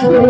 Thank you.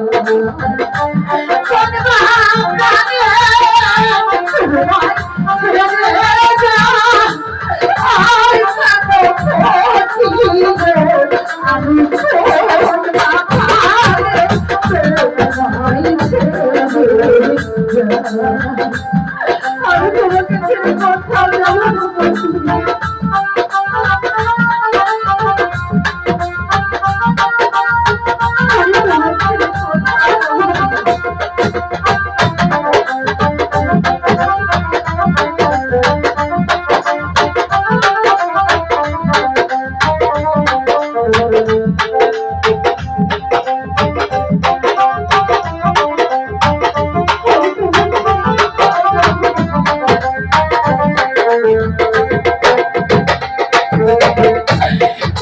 আমি তোমাকে ছেড়ে কোথাও যাব না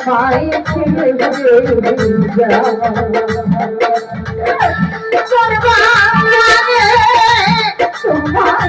পাই বাপারে তোমার